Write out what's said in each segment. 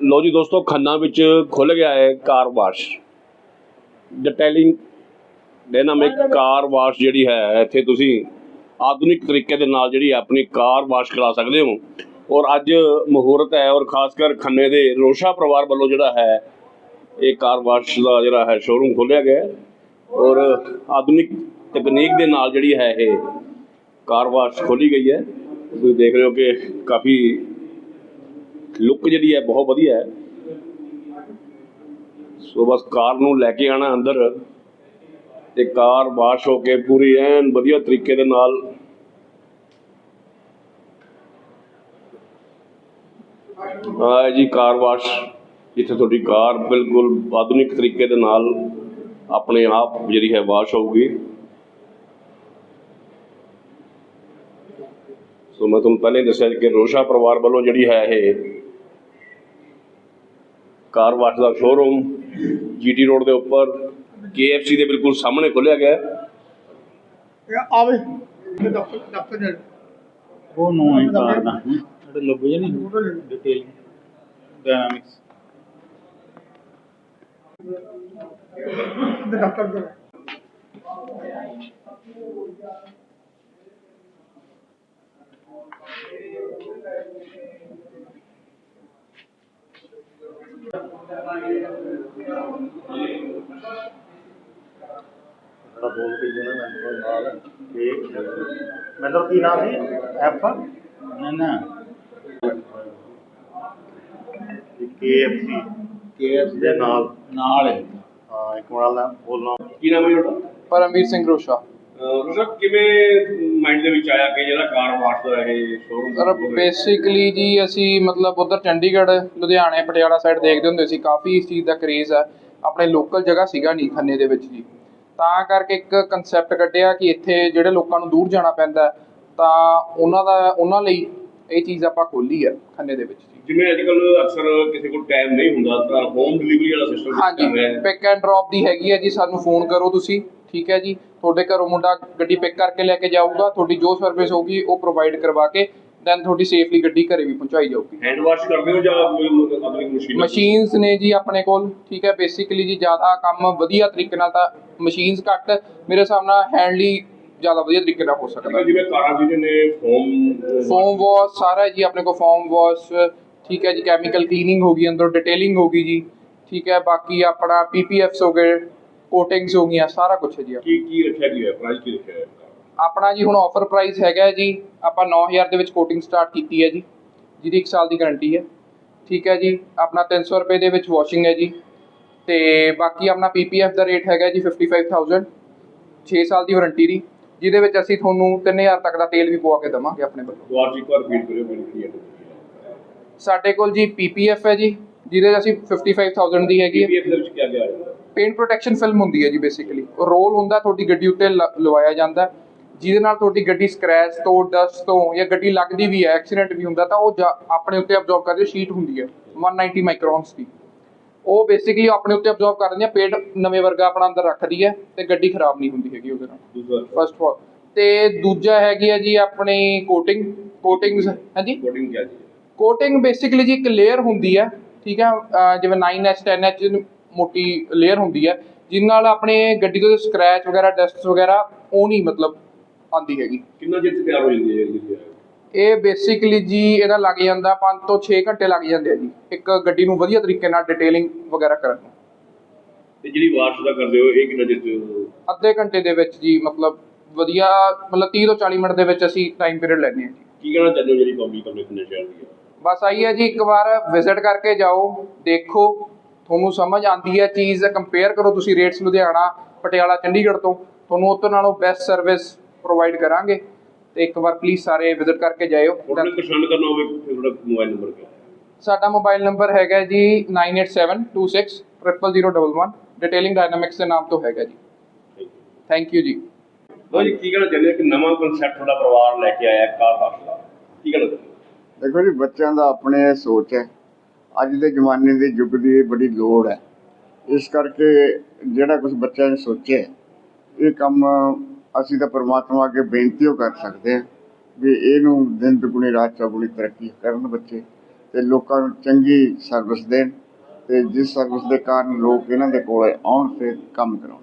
ਲੋ ਜੀ ਦੋਸਤੋ, ਖੰਨਾ ਵਿੱਚ ਖੁੱਲ ਗਿਆ ਹੈ car wash. Detailing dynamic car wash ਜਿਹੜੀ ਹੈ, ਇੱਥੇ ਤੁਸੀਂ ਆਧੁਨਿਕ ਤਰੀਕੇ ਦੇ ਨਾਲ ਜਿਹੜੀ ਆਪਣੀ ਕਾਰ ਵਾਸ਼ ਕਰਾ ਸਕਦੇ ਹੋ। ਔਰ ਅੱਜ ਮਹੂਰਤ ਹੈ ਔਰ ਖਾਸ ਕਰ ਖੰਨੇ ਦੇ ਰੋਸ਼ਾ ਪਰਿਵਾਰ ਵੱਲੋਂ ਜਿਹੜਾ ਹੈ, ਇਹ ਕਾਰ ਵਾਸ਼ ਦਾ ਜਿਹੜਾ ਹੈ ਸ਼ੋਰੂਮ ਖੋਲਿਆ ਗਿਆ ਔਰ ਆਧੁਨਿਕ ਤਕਨੀਕ ਦੇ ਨਾਲ ਜਿਹੜੀ ਹੈ ਇਹ ਕਾਰ ਵਾਸ਼ ਖੋਲੀ ਗਈ ਹੈ। ਤੁਸੀਂ ਦੇਖ ਰਹੇ ਹੋ ਕਿ ਕਾਫੀ ਲੁੱਕ ਜਿਹੜੀ ਹੈ ਬਹੁਤ ਵਧੀਆ ਹੈ। ਸੋ ਬਸ ਕਾਰ ਨੂੰ ਲੈ ਕੇ ਆਣਾ ਅੰਦਰ ਤੇ ਕਾਰ ਵਾਸ਼ ਹੋ ਕੇ ਪੂਰੀ ਐਨ ਵਧੀਆ ਤਰੀਕੇ ਦੇ ਨਾਲ ਆ ਜੀ ਕਾਰ ਵਾਸ਼, ਜਿੱਥੇ ਤੁਹਾਡੀ ਕਾਰ ਬਿਲਕੁਲ ਆਧੁਨਿਕ ਤਰੀਕੇ ਦੇ ਨਾਲ ਆਪਣੇ ਆਪ ਜਿਹੜੀ ਹੈ ਵਾਸ਼ ਹੋਊਗੀ। ਸੋ ਮੈਂ ਤੁਹਾਨੂੰ ਪਹਿਲੇ ਦੱਸਿਆ ਕਿ ਰੋਸ਼ਾ ਪਰਿਵਾਰ ਵੱਲੋਂ ਜਿਹੜੀ ਹੈ ਇਹ ਕਾਰ ਵਾਸ਼ ਦਾ ਸ਼ੋਰੂਮ ਜੀਟੀ ਰੋਡ ਦੇ ਉੱਪਰ KFC ਦੇ ਬਿਲਕੁਲ ਸਾਹਮਣੇ ਖੋਲ੍ਹਿਆ ਗਿਆ ਹੈ। ਆਵੇ। ਦਫ਼ਤਰ ਦਫ਼ਤਰ ਜਾ ਉਹ ਨੋ ਹੀ ਕਾਰ ਦਾ। ਜਿਹੜੇ ਲੱਭੇ ਜੇ ਨਹੀਂ ਡਿਟੇਲ ਡਾਇਨਾਮਿਕਸ ਦਫ਼ਤਰ ਥੋੜਾ ਬੋਲ ਕੇ ਮੈਂ ਕੋਈ ਨਾਲ ਦੇਖ ਮਤਲਬ ਕੀ ਨਾਮ ਸੀ? ਐਫ ਨਾ ਨਾ। KFC KFC ਦੇ ਨਾਲ। ਨਾਲ ਹੈ। ਹਾਂ ਇੱਕ ਵਾਰ ਨਾਲ ਬੋਲਣਾ। ਕੀ ਨਾਮ ਹੈ ਤੁਹਾਡਾ? ਪਰਮਵੀਰ ਸਿੰਘ ਰੋਸ਼ਾ। ਰੋਸ਼ਾ ਕਿਵੇਂ ਮਾਈਂਡ ਦੇ ਵਿੱਚ ਆਇਆ ਕਿ ਜਿਹੜਾ ਕਾਰ ਵਾਸ਼ ਦਾ ਇਹ ਸਰ ਸ਼ੋਰੂਮ ਬੇਸਿਕਲੀ ਜੀ ਅਸੀਂ ਮਤਲਬ ਉਧਰ ਚੰਡੀਗੜ੍ਹ ਲੁਧਿਆਣੇ ਪਟਿਆਲਾ ਸਾਈਡ ਦੇਖਦੇ ਹੁੰਦੇ ਸੀ। ਕਾਫੀ ਇਸ ਚੀਜ਼ ਦਾ ਕਰੇਜ਼ ਹੈ ਆਪਣੇ ਲੋਕਲ ਜਗ੍ਹਾ ਸੀਗਾ ਨਹੀਂ ਖੰਨੇ ਦੇ ਵਿੱਚ ਜੀ। ਤਾਂ ਕਰਕੇ ਇੱਕ ਕਨਸੈਪਟ ਕੱਢਿਆ ਕਿ ਇੱਥੇ ਜਿਹੜੇ ਲੋਕਾਂ ਨੂੰ ਦੂਰ ਜਾਣਾ ਪੈਂਦਾ ਹੈ, ਤਾਂ ਉਹਨਾਂ ਦਾ ਉਹਨਾਂ ਲਈ ਇਹ ਚੀਜ਼ ਆਪਾਂ ਖੋਲੀ ਹੈ ਖੰਨੇ ਦੇ ਵਿੱਚ ਜਿਵੇਂ ਅੱਜ ਕੱਲ ਅਕਸਰ ਕਿਸੇ ਕੋਲ ਟਾਈਮ ਨਹੀਂ ਹੁੰਦਾ ਤਾਂ ਹੋਮ ਡਿਲੀਵਰੀ ਵਾਲਾ ਸਿਸਟਮ ਹਾਂਜੀ ਪਿਕ ਐਂਡ ਡ੍ਰੌਪ ਦੀ ਹੈਗੀ ਹੈ ਜੀ ਸਾਨੂੰ ਫੋਨ ਕਰੋ ਤੁਸੀਂ। ਠੀਕ ਹੈ ਜੀ ਤੁਹਾਡੇ ਘਰੋਂ ਮੁੰਡਾ ਗੱਡੀ ਪਿਕ ਕਰਕੇ ਲੈ ਕੇ ਜਾਊਗਾ ਤੁਹਾਡੀ ਜੋ ਸਰਵਿਸ ਹੋਊਗੀ ਉਹ ਪ੍ਰੋਵਾਈਡ ਕਰਵਾ ਕੇ ਦੈਨ ਤੁਹਾਡੀ ਸੇਫਲੀ ਗੱਡੀ ਘਰੇ ਵੀ ਪਹੁੰਚਾਈ ਜਾਊਗੀ। ਹੈਂਡ ਵਾਸ਼ ਕਰਦੇ ਹੋ ਜਾਂ ਆਧੁਨਿਕ ਮਸ਼ੀਨ ਮਸ਼ੀਨਸ ਨੇ ਜੀ ਆਪਣੇ ਕੋਲ ਠੀਕ ਹੈ ਬੇਸਿਕਲੀ ਜੀ ਜ਼ਿਆਦਾ ਕੰਮ ਵਧੀਆ ਤਰੀਕੇ ਨਾਲ ਤਾਂ ਮਸ਼ੀਨਸ ਘੱਟ ਮੇਰੇ ਹਿਸਾਬ ਨਾਲ ਹੈਂਡਲੀ ਜ਼ਿਆਦਾ ਵਧੀਆ ਤਰੀਕੇ ਨਾਲ ਹੋ ਸਕਦਾ। ਜਿਵੇਂ ਕਾਰਾਂ ਜਿਹਦੇ ਨੇ ਫੋਮ ਫੋਮ ਵਾਸ਼ ਸਾਰਾ ਜੀ ਆਪਣੇ ਕੋਲ ਫੋਮ ਵਾਸ਼ ਠੀਕ ਹੈ ਜੀ ਕੈਮੀਕਲ ਕਲੀਨਿੰਗ ਹੋ ਗਈ ਅੰਦਰ ਡਿਟੇਲਿੰਗ ਹੋ ਗਈ ਜੀ ਠੀਕ ਹੈ ਬਾਕੀ ਆਪਣਾ ਪੀਪੀਐਫਸ ਹੋ ਗਏ ਕੋਟਿੰਗਸ ਹੋ ਗਈਆਂ ਸਾਰਾ ਕੁਝ ਹੈ ਜੀ ਕੀ ਕੀ ਰੱਖਿਆ ਗਿਆ ਪ੍ਰਾਈਸ ਕੀ ਰੱਖਿਆ ਹੈ ਆਪਣਾ ਜੀ ਹੁਣ ਆਫਰ ਪ੍ਰਾਈਸ ਹੈਗਾ ਜੀ ਆਪਾਂ 9000 ਦੇ ਵਿੱਚ ਕੋਟਿੰਗ ਸਟਾਰਟ ਕੀਤੀ ਹੈ ਜੀ ਜਿਹਦੀ 1 ਸਾਲ ਦੀ ਗਾਰੰਟੀ ਹੈ। ਠੀਕ ਹੈ ਜੀ ਆਪਣਾ 300 ਰੁਪਏ ਦੇ ਵਿੱਚ ਵਾਸ਼ਿੰਗ ਹੈ ਜੀ ਤੇ ਬਾਕੀ ਆਪਣਾ ਪੀਪੀਐਫ ਦਾ ਰੇਟ ਹੈਗਾ ਜੀ 55000 6 ਸਾਲ ਦੀ ਵਾਰੰਟੀ ਦੀ ਜਿਹਦੇ ਵਿੱਚ ਅਸੀਂ ਤੁਹਾਨੂੰ 3000 ਤੱਕ ਦਾ ਤੇਲ ਵੀ ਪਵਾ ਕੇ ਦਵਾਂਗੇ ਆਪਣੇ ਵੱਲੋਂ। ਦੁਆਰ ਜੀ ਇੱਕ ਵਾਰ ਫੀਡ ਕਰਿਓ ਮੈਨੂੰ ਕੀ ਹੈ ਸਾਡੇ ਕੋਲ ਜੀ ਪੀਪੀਐਫ ਹੈ ਜੀ ਜਿਹਦੇ 'ਚ ਅਸੀਂ 55000 ਦੀ ਹੈਗੀ ਹੈ। ਪੀਪੀਐਫ ਦੇ ਵਿੱਚ ਕੀ ਗਿਆ ਹੈ? ਪੇਂਟ ਪ੍ਰੋਟੈਕਸ਼ਨ ਫਿਲਮ ਹੁੰਦੀ ਹੈ ਜੀ ਬੇਸਿਕਲੀ ਉਹ ਰੋਲ ਹੁੰਦਾ ਤੁਹਾਡੀ ਗੱਡੀ ਉੱਤੇ ਲਵਾਇਆ ਜਾਂਦਾ। ਜਿਹਦੇ ਨਾਲ ਤੁਹਾਡੀ ਗੱਡੀ ਸਕ੍ਰੈਚ ਤੋਂ ਡਸਟ ਤੋਂ ਜਾਂ ਗੱਡੀ ਲੱਗਦੀ ਵੀ ਹੈ ਐਕਸੀਡੈਂਟ ਵੀ ਹੁੰਦਾ ਤਾਂ ਉਹ ਆਪਣੇ ਉੱਤੇ ਅਬਜ਼ੌਰਬ ਕਰਦੀ ਸ਼ੀਟ ਹੁੰਦੀ ਹੈ 190 ਮਾਈਕਰੋਨਸ ਦੀ। ਉਹ ਬੇਸਿਕਲੀ ਆਪਣੇ ਉੱਤੇ ਅਬਜ਼ੌਰਬ ਕਰ ਦਿੰਦੀ ਹੈ ਪੇਂਟ ਨਵੇਂ ਵਰਗਾ ਆਪਣਾ ਅੰਦਰ ਰੱਖਦੀ ਹੈ ਤੇ ਗੱਡੀ ਖਰਾਬ ਨਹੀਂ ਹੁੰਦੀ ਹੈਗੀ ਉਹਦੇ ਨਾਲ। ਫਸਟ ਆਫ ਤੇ ਦੂਜਾ ਹੈਗੀ ਹੈ ਜੀ ਆਪਣੀ ਕੋਟਿੰਗ ਕੋਟਿੰਗਸ ਹਾਂਜੀ? ਕੋਡਿੰਗ ਕੀ ਹੈ ਜੀ? ਕੋਟਿੰਗ ਬੇਸਿਕਲੀ ਜੀ ਇੱਕ ਲੇਅਰ ਹੁੰਦੀ ਹੈ ਠੀਕ ਹੈ ਜਿਵੇਂ 9H 10H ਮੋਟੀ ਲੇਅਰ ਹੁੰਦੀ ਹੈ ਜਿਸ ਨਾਲ ਆਪਣੇ ਗੱਡੀ ਤੋਂ ਸਕ੍ਰੈਚ ਵਗੈਰਾ ਡਸਟ ਵਗੈਰਾ ਉਹ ਨਹੀਂ ਮਤਲਬ ਆਉਂਦੀ ਹੈਗੀ। ਕਿੰਨਾ ਚਿਰ 'ਚ ਤਿਆਰ ਹੋ ਜਾਂਦੀ ਹੈ ਜੀ ਇਹ ਬੇਸਿਕਲੀ ਜੀ ਇਹਦਾ ਲੱਗ ਜਾਂਦਾ 5 ਤੋਂ 6 ਘੰਟੇ ਲੱਗ ਜਾਂਦੇ ਆ ਜੀ ਇੱਕ ਗੱਡੀ ਨੂੰ ਵਧੀਆ ਤਰੀਕੇ ਨਾਲ ਡਿਟੇਲਿੰਗ ਵਗੈਰਾ ਕਰਨ ਨੂੰ। ਤੇ ਜਿਹੜੀ ਵਾਸ਼ ਦਾ ਕਰਦੇ ਹੋ ਇਹ ਕਿੰਨਾ ਚਿਰ ਅੱਧੇ ਘੰਟੇ ਦੇ ਵਿੱਚ ਜੀ ਮਤਲਬ ਵਧੀਆ ਮਤਲਬ 30 ਤੋਂ 40 ਮਿੰਟ ਦੇ ਵਿੱਚ ਅਸੀਂ ਟਾਈਮ ਪੀਰੀਅਡ ਲੈਂਦੇ ਹਾਂ ਜੀ। ਕੀ ਕਹਿਣਾ ਚਾਹੁੰਦੇ ਹੋ ਜਿਹੜੀ ਪਬਲਿਕ ਖੰਨੇ ਸ਼ਹਿਰ ਦੀ ਹੈ? ਬਸ ਆਈ ਹੈ ਜੀ ਇੱਕ ਵਾਰ ਵਿਜ਼ਿਟ ਕਰਕੇ ਜਾਓ ਦੇਖੋ ਤੁਹਾਨੂੰ ਸਮਝ ਆਂਦੀ ਹੈ ਚੀਜ਼ ਕੰਪੇਅਰ ਕਰੋ ਤੁਸੀਂ ਰੇਟਸ ਲੁਧਿਆਣਾ ਪਟਿਆਲਾ ਚੰਡੀਗੜ੍ਹ ਤੋਂ। ਤੁਹਾਨੂੰ ਉੱਥੋਂ ਨਾਲੋਂ ਬੈਸਟ ਸਰਵਿਸ ਪ੍ਰੋਵਾਈਡ ਕਰਾਂਗੇ। ਤੇ ਇੱਕ ਵਾਰ ਪਲੀਜ਼ ਸਾਰੇ ਵਿਜ਼ਿਟ ਕਰਕੇ ਜਾਇਓ। ਹੋਟਲ ਪਸੰਦ ਕਰਨਾ ਹੋਵੇ ਤੁਹਾਡਾ ਮੋਬਾਈਲ ਨੰਬਰ ਕੀ ਹੈ ਸਾਡਾ ਮੋਬਾਈਲ ਨੰਬਰ ਹੈਗਾ ਜੀ 9872600011 ਡਿਟੇਲਿੰਗ ਡਾਇਨਾਮਿਕਸ ਦੇ ਨਾਮ ਤੋਂ ਹੈਗਾ ਜੀ। ਥੈਂਕ ਯੂ ਜੀ। ਲੋ ਜੀ ਕੀ ਕਹਿਣਾ ਚਾਹੁੰਦੇ ਹੋ ਕਿ ਨਵਾਂ ਕਨਸੈਪਟ ਤੁਹਾਡਾ ਪਰਿਵਾਰ ਲੈ ਕੇ ਆਇਆ ਕਾਰ ਵਾਸ਼ ਦਾ। ਕੀ ਕਹਿਣਾ ਦੇਖੋ ਜੀ ਬੱਚਿਆਂ ਦਾ ਆਪਣੇ ਸੋਚ ਹੈ। ਅੱਜ ਦੇ ਜ਼ਮਾਨੇ ਦੇ ਯੁੱਗ ਦੀ ਇਹ ਬੜੀ ਲੋੜ ਹੈ। ਇਸ ਕਰਕੇ ਜਿਹੜਾ ਕੁਝ ਬੱਚਿਆਂ ਨੇ ਸੋਚਿਆ ਇਹ ਕੰਮ ਅਸੀਂ ਤਾਂ ਪਰਮਾਤਮਾ ਅੱਗੇ ਬੇਨਤੀ ਓ ਕਰ ਸਕਦੇ ਹਾਂ ਵੀ ਇਹਨੂੰ ਦਿਨ ਦੁਗਣੀ, ਰਾਤ ਚੌਗੁਣੀ ਤਰੱਕੀ ਕਰਨ ਬੱਚੇ ਤੇ ਲੋਕਾਂ ਨੂੰ ਚੰਗੀ ਸਰਵਿਸ ਦੇਣ ਤੇ ਜਿਸ ਸਰਵਿਸ ਦੇ ਕਾਰਨ ਲੋਕ ਇਹਨਾਂ ਦੇ ਕੋਲ ਆਉਣ ਤੇ ਕੰਮ ਕਰਾਉਣ।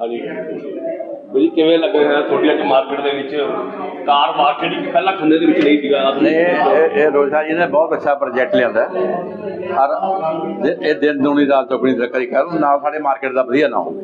ਹਾਂਜੀ। ਬਈ ਕਿਵੇਂ ਲੱਗ ਰਿਹਾ ਤੁਹਾਡੀ ਅੱਜ ਮਾਰਕੀਟ ਦੇ ਵਿੱਚ? ਕਾਰ ਵਾਸ਼ ਜਿਹੜੀ ਪਹਿਲਾਂ ਖੰਨੇ ਦੇ ਵਿੱਚ ਨਹੀਂ ਸੀਗਾ ਨੇ ਇਹ ਇਹ ਰੋਜ਼ਾ ਜੀ ਨੇ ਬਹੁਤ ਅੱਛਾ ਪ੍ਰੋਜੈਕਟ ਲਿਆਂਦਾ। ਔਰ ਇਹ- ਦਿਨ ਦੁਨੀ ਰਾਤ ਚੌਗਣੀ ਤਰੱਕੀ ਕਰਨ ਨਾਲ ਸਾਡੇ ਮਾਰਕੀਟ ਦਾ ਵਧੀਆ ਨਾਮ।